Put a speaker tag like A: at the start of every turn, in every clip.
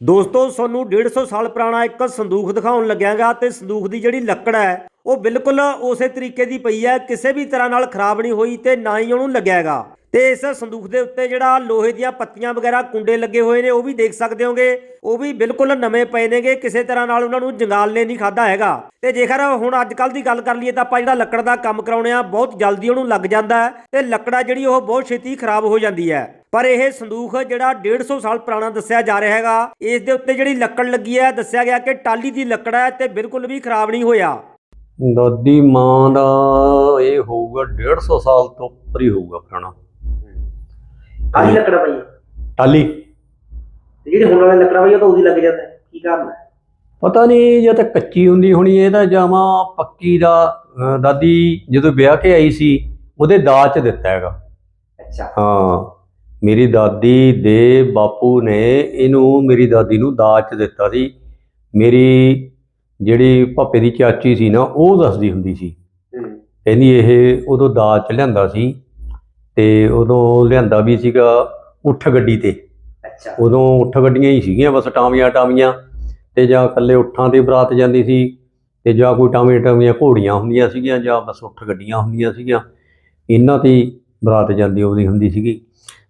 A: ਦੋਸਤੋ ਤੁਹਾਨੂੰ 150 ਸਾਲ ਪੁਰਾਣਾ ਇੱਕ ਸੰਦੂਖ ਦਿਖਾਉਣ ਲੱਗਿਆਗਾ ਤੇ ਸੰਦੂਖ ਦੀ ਜਿਹੜੀ ਲੱਕੜ ਹੈ, ਉਹ ਬਿਲਕੁਲ ਉਸੇ ਤਰੀਕੇ ਦੀ ਪਈ ਹੈ, ਕਿਸੇ ਵੀ ਤਰ੍ਹਾਂ ਨਾਲ ਖਰਾਬ ਨਹੀਂ ਹੋਈ ਤੇ ਨਾ ਹੀ ਉਹਨੂੰ ਲੱਗਿਆਗਾ। ਤੇ ਇਸ ਸੰਦੂਖ ਦੇ ਉੱਤੇ ਜਿਹੜਾ ਲੋਹੇ ਦੀਆਂ ਪੱਤੀਆਂ ਵਗੈਰਾ ਕੁੰਡੇ ਲੱਗੇ ਹੋਏ ਨੇ, ਉਹ ਵੀ ਦੇਖ ਸਕਦੇ ਹੋਗੇ। ਉਹ ਵੀ ਬਿਲਕੁਲ ਨਵੇਂ ਪਏ ਨੇਗੇ, ਕਿਸੇ ਤਰ੍ਹਾਂ ਨਾਲ ਉਹਨਾਂ ਨੂੰ ਜੰਗਾਲ ਨੇ ਨਹੀਂ ਖਾਦਾ ਹੈਗਾ। ਤੇ ਜੇਕਰ ਹੁਣ ਅੱਜ ਕੱਲ ਦੀ ਗੱਲ ਕਰ ਲਈਏ ਤਾਂ ਆਪਾਂ ਜਿਹੜਾ ਲੱਕੜ ਦਾ ਕੰਮ ਕਰਾਉਣੇ ਆ, ਬਹੁਤ ਜਲਦੀ ਉਹਨੂੰ ਲੱਗ ਜਾਂਦਾ ਹੈ ਤੇ ਲੱਕੜਾ ਜਿਹੜੀ ਉਹ ਬਹੁਤ ਛੇਤੀ ਖਰਾਬ ਹੋ ਜਾਂਦੀ ਹੈ। ਪਰ ਇਹ ਸੰਦੂਖ ਜਿਹੜਾ 150 ਸਾਲ ਪੁਰਾਣਾ ਦੱਸਿਆ ਜਾ ਰਿਹਾ ਹੈਗਾ ਇਸ ਦੇ ਉੱਤੇ ਜਿਹੜੀ ਲੱਕੜ ਲੱਗੀ ਹੈ ਦੱਸਿਆ ਗਿਆ ਕਿ ਟਾਲੀ ਦੀ ਲੱਕੜ ਹੈ ਤੇ ਬਿਲਕੁਲ ਵੀ ਖਰਾਬ ਨਹੀਂ ਹੋਇਆ।
B: ਦਾਦੀ ਮਾਂ ਦਾ ਇਹ ਹੋਊਗਾ 150 ਸਾਲ ਤੋਂ ਉੱਪਰ ਹੀ ਹੋਊਗਾ ਪੁਰਾਣਾ।
C: ਆਹੀ ਲੱਕੜਾ ਪਈ ਹੈ।
B: ਟਾਲੀ
C: ਜਿਹੜੀ ਹੁਣ ਵਾਲੀ ਲੱਕੜਾ ਪਈ ਉਹ ਤਾਂ ਉਹਦੀ ਲੱਗ ਜਾਂਦਾ। ਕੀ ਕਾਰਨ ਹੈ?
B: ਪਤਾ ਨਹੀਂ ਜੇ ਤਾਂ ਕੱਚੀ ਹੁੰਦੀ ਹੋਣੀ ਇਹ ਤਾਂ ਜਾਵਾਂ ਪੱਕੀ ਦਾ ਦਾਦੀ ਜਦੋਂ ਵਿਆਹ ਕੇ ਆਈ ਸੀ ਉਹਦੇ ਦਾਜ ਚ ਦਿੱਤਾ ਹੈਗਾ।
C: ਅੱਛਾ।
B: ਹਾਂ। ਮੇਰੀ ਦਾਦੀ ਦੇ ਬਾਪੂ ਨੇ ਇਹਨੂੰ ਮੇਰੀ ਦਾਦੀ ਨੂੰ ਦਾਜ ਚ ਦਿੱਤਾ ਸੀ। ਮੇਰੀ ਜਿਹੜੀ ਭਾਪੇ ਦੀ ਚਾਚੀ ਸੀ ਨਾ ਉਹ ਦੱਸਦੀ ਹੁੰਦੀ ਸੀ। ਕਹਿੰਦੀ ਇਹ ਉਦੋਂ ਦਾਜ ਚ ਲਿਆਂਦਾ ਸੀ ਤੇ ਉਦੋਂ ਲਿਆਂਦਾ ਵੀ ਸੀਗਾ ਉੱਠ ਗੱਡੀ ਤੇ।
C: ਅੱਛਾ।
B: ਉਦੋਂ ਉੱਠ ਗੱਡੀਆਂ ਹੀ ਸੀਗੀਆਂ ਬਸ ਟਾਵੀਆਂ ਟਾਵੀਆਂ। ਤੇ ਜਾਂ ਇਕੱਲੇ ਉੱਠਾਂ ਤੇ ਬਰਾਤ ਜਾਂਦੀ ਸੀ ਤੇ ਜਾਂ ਕੋਈ ਟਾਵੀਆਂ ਟਾਵੀਆਂ ਘੋੜੀਆਂ ਹੁੰਦੀਆਂ ਸੀਗੀਆਂ ਜਾਂ ਬਸ ਉੱਠ ਗੱਡੀਆਂ ਹੁੰਦੀਆਂ ਸੀਗੀਆਂ। ਇਹਨਾਂ ਤੇ ਬਰਾਤ ਜਾਂਦੀ ਆਉਂਦੀ ਹੁੰਦੀ ਸੀਗੀ।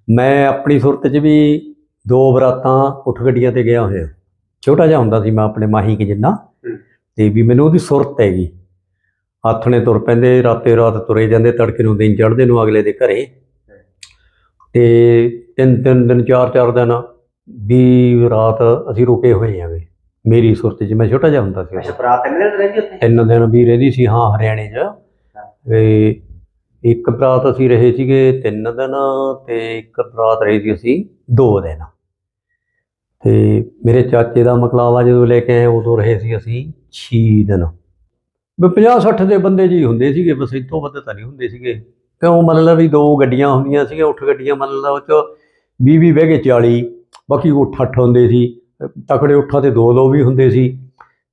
B: ਮੈਂ ਆਪਣੀ ਸੁਰਤ 'ਚ ਵੀ ਦੋ ਬਰਾਤਾਂ ਉੱਠ ਗੱਡੀਆਂ ਤੇ ਗਿਆ ਹੋਇਆ। ਛੋਟਾ ਜਿਹਾ ਹੁੰਦਾ ਸੀ ਮੈਂ ਆਪਣੇ ਮਾਹੀ ਕੇ ਜਿੰਨਾ। ਤੇ ਵੀ ਮੈਨੂੰ ਉਹਦੀ ਸੁਰਤ ਹੈਗੀ। ਆਥਣੇ ਤੁਰ ਪੈਂਦੇ ਰਾਤੇ ਰਾਤ ਤੁਰੇ ਜਾਂਦੇ ਤੜਕੇ ਨੂੰ ਦਿਨ ਚੜ੍ਹਦੇ ਨੂੰ ਅਗਲੇ ਦੇ ਘਰੇ। ਤੇ ਤਿੰਨ ਤਿੰਨ ਦਿਨ ਚਾਰ ਚਾਰ ਦਿਨ ਵੀ ਰਾਤ ਅਸੀਂ ਰੁਕੇ ਹੋਏ ਆਂਗੇ ਮੇਰੀ ਸੁਰਤ 'ਚ ਮੈਂ ਛੋਟਾ ਜਿਹਾ ਹੁੰਦਾ ਸੀ।
C: ਅੱਛਾ। ਬਰਾਤ ਇੰਨੇ ਦਿਨ ਰਹਿੰਦੀ ਉੱਥੇ?
B: ਤਿੰਨ ਦਿਨ ਵੀ ਰਹਿੰਦੀ ਸੀ ਹਾਂ ਹਰਿਆਣੇ 'ਚ। ਤੇ ਇੱਕ ਬਰਾਤ ਅਸੀਂ ਰਹੇ ਸੀਗੇ ਤਿੰਨ ਦਿਨ ਤੇ ਇੱਕ ਰਾਤ ਰਹੀ ਸੀ ਅਸੀਂ ਦੋ ਦਿਨ। ਤੇ ਮੇਰੇ ਚਾਚੇ ਦਾ ਮਕਲਾਵਾ ਜਦੋਂ ਲੈ ਕੇ ਆਏ ਉਦੋਂ ਰਹੇ ਸੀ ਅਸੀਂ 6 ਦਿਨ। ਵੀ 50 60 ਦੇ ਬੰਦੇ ਜੀ ਹੁੰਦੇ ਸੀਗੇ, ਬਸ ਇਹ ਵੱਧ ਤਾਂ ਨਹੀਂ ਹੁੰਦੇ ਸੀਗੇ। ਕਿਉਂ? ਮਤਲਬ ਵੀ ਦੋ ਗੱਡੀਆਂ ਹੁੰਦੀਆਂ ਸੀਗੀਆਂ ਉੱਠ ਗੱਡੀਆਂ ਮਤਲਬ ਉਹ 'ਚ 20 20 ਬਹਿ ਕੇ 40 ਬਾਕੀ ਉੱਠ ਅੱਠ ਹੁੰਦੇ ਸੀ। ਤਕੜੇ ਉੱਠਾਂ ਤੇ ਦੋ ਦੋ ਵੀ ਹੁੰਦੇ ਸੀ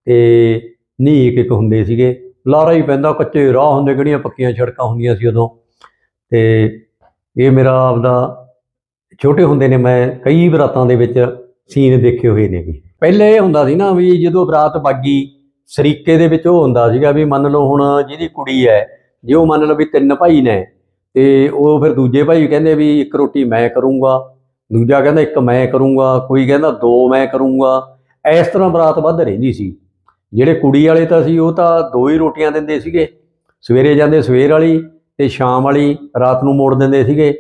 B: ਤੇ ਨੀ ਇੱਕ ਇੱਕ ਹੁੰਦੇ ਸੀਗੇ। ਲਾਰਾ ਹੀ ਪੈਂਦਾ, ਕੱਚੇ ਰਾਹ ਹੁੰਦੇ, ਕਿਹੜੀਆਂ ਪੱਕੀਆਂ ਸੜਕਾਂ ਹੁੰਦੀਆਂ ਸੀ ਉਦੋਂ। ਤੇ ਇਹ ਮੇਰਾ ਆਪਦਾ, ਛੋਟੇ ਹੁੰਦੇ ਨੇ, ਮੈਂ ਕਈ ਬਰਾਤਾਂ ਦੇ ਵਿੱਚ ਸੀਨ ਦੇਖੇ ਹੋਏ ਨੇ ਵੀ। ਪਹਿਲੇ ਇਹ ਹੁੰਦਾ ਸੀ ਨਾ ਵੀ ਜਦੋਂ ਬਰਾਤ ਬਾਗੀ ਸਰੀਕੇ ਦੇ ਵਿੱਚ ਉਹ ਹੁੰਦਾ ਸੀਗਾ ਵੀ ਮੰਨ ਲਓ ਹੁਣ ਜਿਹਦੀ ਕੁੜੀ ਹੈ, ਜੇ ਉਹ ਮੰਨ ਲਓ ਵੀ ਤਿੰਨ ਭਾਈ ਨੇ, ਤੇ ਉਹ ਫਿਰ ਦੂਜੇ ਭਾਈ ਕਹਿੰਦੇ ਵੀ ਇੱਕ ਰੋਟੀ ਮੈਂ ਕਰੂੰਗਾ, ਦੂਜਾ ਕਹਿੰਦਾ ਇੱਕ ਮੈਂ ਕਰੂੰਗਾ, ਕੋਈ ਕਹਿੰਦਾ ਦੋ ਮੈਂ ਕਰੂੰਗਾ। ਇਸ ਤਰ੍ਹਾਂ ਬਰਾਤ ਵੱਧ ਰਹਿੰਦੀ ਸੀ। ਜਿਹੜੇ ਕੁੜੀ ਵਾਲੇ ਤਾਂ ਸੀ, ਉਹ ਤਾਂ ਦੋ ਹੀ ਰੋਟੀਆਂ ਦਿੰਦੇ ਸੀਗੇ। ਸਵੇਰੇ ਜਾਂਦੇ ਸਵੇਰ ਵਾਲੀ ਤੇ ਸ਼ਾਮ ਵਾਲੀ ਰਾਤ ਨੂੰ ਮੋੜ ਦਿੰਦੇ ਸੀਗੇ।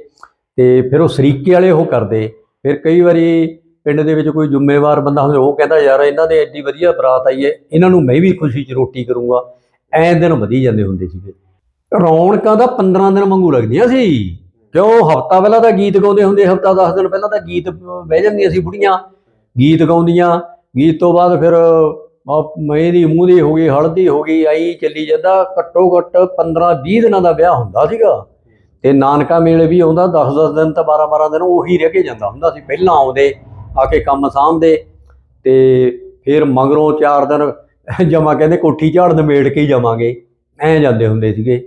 B: ਤੇ ਫਿਰ ਉਹ ਸਰੀਕੇ ਵਾਲੇ ਉਹ ਕਰਦੇ। ਫਿਰ ਕਈ ਵਾਰੀ ਪਿੰਡ ਦੇ ਵਿੱਚ ਕੋਈ ਜ਼ਿੰਮੇਵਾਰ ਬੰਦਾ ਹੁੰਦਾ, ਉਹ ਕਹਿੰਦਾ, ਯਾਰ, ਇਹਨਾਂ ਦੇ ਐਡੀ ਵਧੀਆ ਬਰਾਤ ਆਈ ਹੈ ਇਹਨਾਂ ਨੂੰ ਮੈਂ ਵੀ ਖੁਸ਼ੀ 'ਚ ਰੋਟੀ ਕਰੂੰਗਾ। ਐਂ ਦਿਨ ਵਧੀ ਜਾਂਦੇ ਹੁੰਦੇ ਸੀਗੇ। ਰੌਣਕਾਂ ਦਾ 15 ਦਿਨ ਵਾਂਗੂ ਲੱਗਦੀਆਂ ਸੀ। ਕਿਉਂ? ਹਫਤਾ ਪਹਿਲਾਂ ਤਾਂ ਗੀਤ ਗਾਉਂਦੇ ਹੁੰਦੇ, ਹਫਤਾ 10 ਦਿਨ ਪਹਿਲਾਂ ਤਾਂ ਗੀਤ ਬਹਿ ਜਾਂਦੀਆਂ ਸੀ ਬੁੜੀਆਂ। ਗੀਤ ਗਾਉਂਦੀਆਂ। ਗੀਤ ਤੋਂ ਬਾਅਦ ਫਿਰ ਮਹਿੰਦੀ ਮੂੰਹ ਦੀ ਹੋ ਗਈ ਹਲਦੀ ਹੋ ਗਈ ਆਈ ਚੱਲੀ ਜਾਂਦਾ ਘੱਟੋ ਘੱਟ 15 20 ਦਿਨਾਂ ਦਾ ਵਿਆਹ ਹੁੰਦਾ ਸੀਗਾ। ਤੇ ਨਾਨਕਾ ਮੇਲੇ ਵੀ ਆਉਂਦਾ 10 10 ਦਿਨ ਤਾਂ 12 12 ਦਿਨ ਉਹੀ ਰਹਿ ਕੇ ਜਾਂਦਾ ਹੁੰਦਾ ਸੀ ਪਹਿਲਾਂ ਆਉਂਦੇ ਆ ਕੇ ਕੰਮ ਸਾਂਭਦੇ ਤੇ ਫਿਰ ਮਗਰੋਂ 4 ਦਿਨ ਜਮਾ ਕਹਿੰਦੇ ਕੋਠੀ ਝਾੜ ਨਿਮੇੜ ਕੇ ਹੀ ਜਾਵਾਂਗੇ ਐਂ ਜਾਂਦੇ ਹੁੰਦੇ ਸੀਗੇ।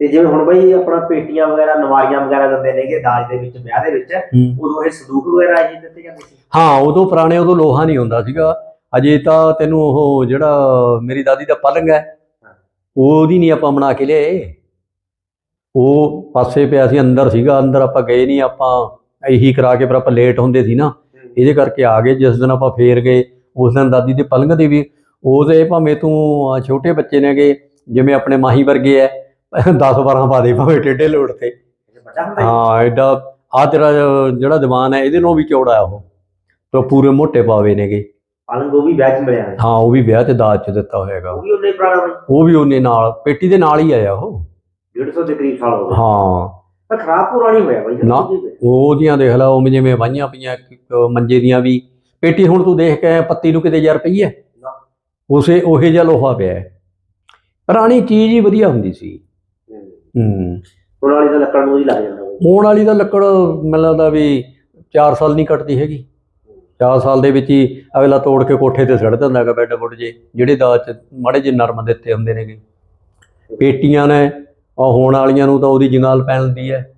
C: ਤੇ ਜਿਵੇਂ ਹੁਣ ਬਈ ਆਪਣਾ ਪੇਟੀਆਂ ਵਗੈਰਾ ਨਵਾਰੀਆਂ ਵਗੈਰਾ ਦਿੰਦੇ ਨੇਗੇ ਦਾਜ ਦੇ ਵਿੱਚ ਵਿਆਹ ਦੇ ਵਿੱਚ ਉਦੋਂ ਇਹ ਸੰਦੂਕ ਵਗੈਰਾ ਇਹ ਦਿੱਤੇ ਜਾਂਦੇ ਸੀ?
B: ਹਾਂ ਉਦੋਂ ਪੁਰਾਣੇ ਉਦੋਂ ਲੋਹਾ ਨਹੀਂ ਹੁੰਦਾ ਸੀਗਾ। ਅਜੇ ਤਾਂ ਤੈਨੂੰ ਉਹ ਜਿਹੜਾ ਮੇਰੀ ਦਾਦੀ ਦਾ ਪਲੰਗ ਹੈ ਉਹਦੀ ਨਹੀਂ ਆਪਾਂ ਬਣਾ ਕੇ ਲਿਆਏ। ਉਹ ਪਾਸੇ ਪਿਆ ਸੀ ਅੰਦਰ ਸੀਗਾ ਅੰਦਰ ਆਪਾਂ ਗਏ ਨਹੀਂ ਆਪਾਂ ਇਹੀ ਕਰਾ ਕੇ ਪਰ ਆਪਾਂ ਲੇਟ ਹੁੰਦੇ ਸੀ ਨਾ। ਇਹਦੇ ਕਰਕੇ ਆ ਗਏ ਜਿਸ ਦਿਨ ਆਪਾਂ ਫੇਰ ਗਏ ਉਸ ਦਿਨ ਦਾਦੀ ਦੇ ਪਲੰਗ ਦੇ ਵੀ। ਉਹਦੇ ਭਾਵੇਂ ਤੂੰ ਛੋਟੇ ਬੱਚੇ ਨੇਗੇ ਜਿਵੇਂ ਆਪਣੇ ਮਾਹੀ ਵਰਗੇ ਐ 10 12 ਪਾ ਦੇ ਭਾਵੇਂ ਟੇਢੇ ਲੋੜ ਤੇ? ਹਾਂ। ਐਡਾ ਆ ਤੇਰਾ ਜਿਹੜਾ ਦੀਵਾਨ ਹੈ ਇਹਦੇ ਨਾਲੋਂ ਵੀ ਚੌੜਾ ਆ ਉਹ। ਤੇ ਪੂਰੇ ਮੋਟੇ ਪਾਵੇ ਨੇਗੇ।
C: ਪਲੰਗ ਉਹ ਵੀ ਵਿਆਹ 'ਚ ਮਿਲਿਆ ਹੈ
B: ਹਾਂ ਉਹ ਵੀ ਵਿਆਹ ਤੇ ਦਾਜ ਚ ਦਿੱਤਾ ਹੋਏਗਾ
C: ਉਹ ਵੀ ਉਹਨੇ ਪੁਰਾਣਾ ਬਈ।
B: ਉਹ ਵੀ ਉਹਨੇ ਨਾਲ ਪੇਟੀ ਦੇ ਨਾਲ ਹੀ ਆਇਆ ਉਹ।
C: 150 ਦੇ ਕਰੀਬ ਸਾਲ ਹੋ ਗਏ।
B: ਹਾਂ।
C: ਪਰ ਖਰਾਬ ਪੁਰਾਣੀ ਹੋਇਆ ਬਈ
B: ਨਾ। ਉਹਦੀਆਂ ਦੇਖ ਲਾ ਉਹ ਜਿਵੇਂ ਵਾਹੀਆਂ ਪਈਆਂ ਮੰਜੇ ਦੀਆਂ ਵੀ। ਪੇਟੀ ਹੁਣ ਤੂੰ ਦੇਖ ਕੇ ਪੱਤੀ ਨੂੰ ਕਿਤੇ ਯਾਰ ਪਈ ਹੈ। ਉਸੇ ਉਹੇ ਜਿਹਾ ਲੋਹਾ ਪਿਆ ਹੈ ਪੁਰਾਣੀ ਚੀਜ਼ ਹੀ ਵਧੀਆ ਹੁੰਦੀ ਸੀ।
C: ਹੂੰ। ਹੁਣ ਵਾਲੀ ਤਾਂ ਲੱਕੜ ਨੂੰ ਹੀ ਲੱਗ ਜਾਂਦਾ
B: ਹੋਣ ਵਾਲੀ ਤਾਂ ਲੱਕੜ ਮੈਨੂੰ ਲੱਗਦਾ ਵੀ 4 ਸਾਲ ਨਹੀਂ ਕੱਟਦੀ ਹੈਗੀ। 4 ਸਾਲ ਦੇ ਵਿੱਚ ਹੀ ਅਗਲਾ ਤੋੜ ਕੇ ਕੋਠੇ ਤੇ ਸੜ ਦਿੰਦਾ ਹੈਗਾ ਬੈੱਡ ਬੁੱਡ ਜੇ, ਜਿਹੜੇ ਦਾਜ ਚ ਮਾੜੇ ਜਿਹੇ ਨਰਮ ਦਿੱਤੇ ਹੁੰਦੇ ਨੇਗੇ। ਪੇਟੀਆਂ ਨੇ, ਉਹ ਹੋਣ ਵਾਲੀਆਂ ਨੂੰ ਤਾਂ ਉਹਦੀ ਜੰਗਾਲ ਪੈਣ ਦੀ ਹੈ।